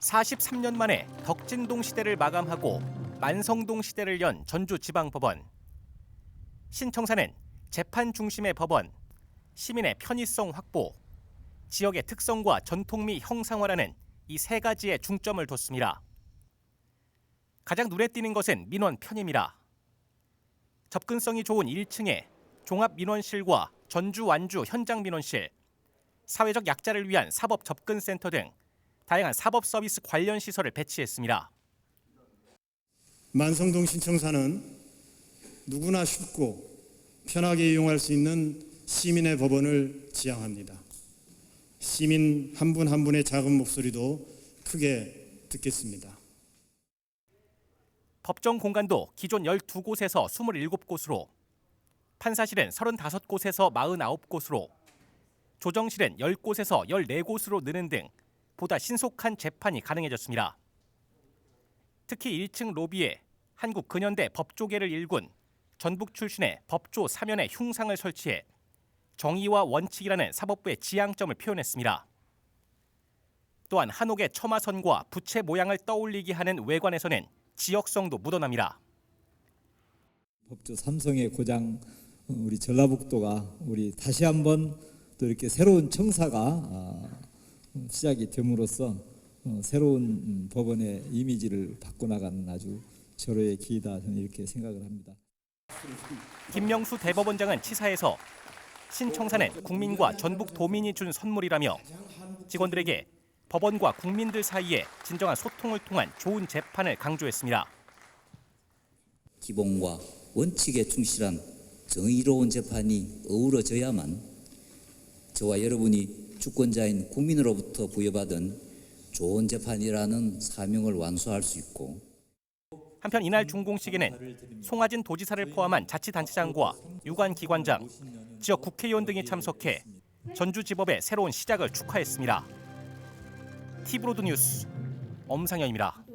43년 만에 덕진동 시대를 마감하고 만성동 시대를 연 전주지방법원. 신청사는 재판 중심의 법원, 시민의 편의성 확보, 지역의 특성과 전통 미 형상화라는 이 세 가지에 중점을 뒀습니다. 가장 눈에 띄는 것은 민원 편입니다. 접근성이 좋은 1층에 종합 민원실과 전주 완주 현장 민원실, 사회적 약자를 위한 사법 접근 센터 등 다양한 사법 서비스 관련 시설을 배치했습니다. 만성동 신청사는 누구나 쉽고 편하게 이용할 수 있는 시민의 법원을 지향합니다. 시민 한 분 한 분의 작은 목소리도 크게 듣겠습니다. 법정 공간도 기존 12곳에서 27곳으로, 판사실은 35곳에서 49곳으로, 조정실은 10곳에서 14곳으로 느는 등 보다 신속한 재판이 가능해졌습니다. 특히 1층 로비에 한국 근현대 법조계를 일군 전북 출신의 법조 사면의 흉상을 설치해 정의와 원칙이라는 사법부의 지향점을 표현했습니다. 또한 한옥의 처마선과 부채 모양을 떠올리게 하는 외관에서는 지역성도 묻어납니다. 법조 삼성의 고장 어, 우리 전라북도가 우리 다시 한번 또 이렇게 새로운 청사가 아, 시작이 됨으로써 어, 새로운 음, 법원의 이미지를 바꿔나가는 아주 절호의 기회다 저는 이렇게 생각을 합니다. 김명수 대법원장은 치사에서 신청사는 국민과 전북 도민이 준 선물이라며 직원들에게 법원과 국민들 사이에 진정한 소통을 통한 좋은 재판을 강조했습니다. 기본과 원칙에 충실한 정의로운 재판이 어우러져야만 저와 여러분이 주권자인 국민으로부터 부여받은 좋은 재판이라는 사명을 완수할 수 있고 한편 이날 준공식에는 송하진 도지사를 포함한 자치단체장과 유관 기관장, 지역 국회의원 등이 참석해 전주지법의 새로운 시작을 축하했습니다. 티브로드 뉴스 엄상현입니다.